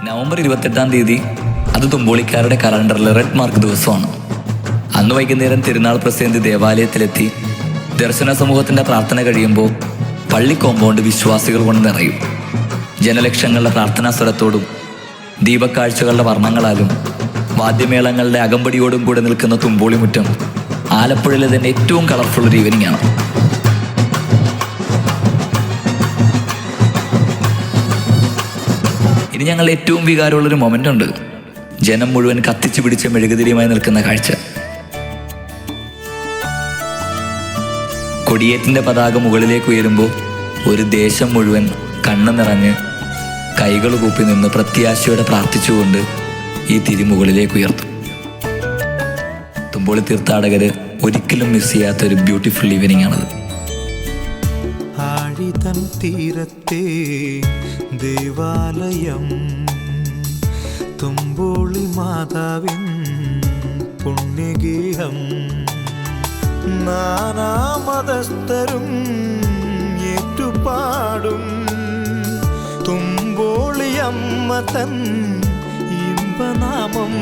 November ഇരുപത്തെട്ടാം തീയതി അത് തുമ്പോളിക്കാരുടെ കലണ്ടറിൽ റെഡ് മാർക്ക് ദിവസമാണ്. അന്ന് വൈകുന്നേരം തിരുനാൾ പ്രസിഡന്റ് ദേവാലയത്തിലെത്തി ദർശന സമൂഹത്തിന്റെ പ്രാർത്ഥന കഴിയുമ്പോൾ പള്ളി കോമ്പൗണ്ട് വിശ്വാസികൾ കൊണ്ട് നിറയും. ജനലക്ഷങ്ങളുടെ പ്രാർത്ഥനാ സ്വരത്തോടും ദീപക്കാഴ്ചകളുടെ വർണങ്ങളാലും വാദ്യമേളങ്ങളുടെ അകമ്പടിയോടും കൂടെ നിൽക്കുന്ന തുമ്പോളിമുറ്റം ആലപ്പുഴയിലെ തന്നെ ഏറ്റവും കളർഫുൾ ഒരു ഈവനിങ് ആണ്. ഇനി ഞങ്ങൾ ഏറ്റവും വികാരമുള്ളൊരു മൊമെന്റ് ഉണ്ട്. ജനം മുഴുവൻ കത്തിച്ചു പിടിച്ച മെഴുകുതിരിയുമായി നിൽക്കുന്ന കാഴ്ച. കൊടിയേറ്റിന്റെ പതാക മുകളിലേക്ക് ഉയരുമ്പോൾ ഒരു ദേശം മുഴുവൻ കണ്ണു നിറഞ്ഞ് കൈകൾ കൂപ്പി നിന്ന് പ്രത്യാശയോടെ പ്രാർത്ഥിച്ചുകൊണ്ട് ഈ തിരി മുകളിലേക്ക് ഉയർത്തും. തുമ്പോളി തീർത്ഥാടകര് ഒരിക്കലും മിസ് ചെയ്യാത്ത ഒരു ബ്യൂട്ടിഫുൾ ഈവനിങ് ആണത്. ആഴിതൻ തീരത്തെ ദേവാലയം തുമ്പോളി മാതാവിൻ പുണ്യഗേഹം. നാനാമതസ്ഥരും ഏറ്റുപാടും തുമ്പോളിയമ്മ തൻ ഇമ്പനാമം.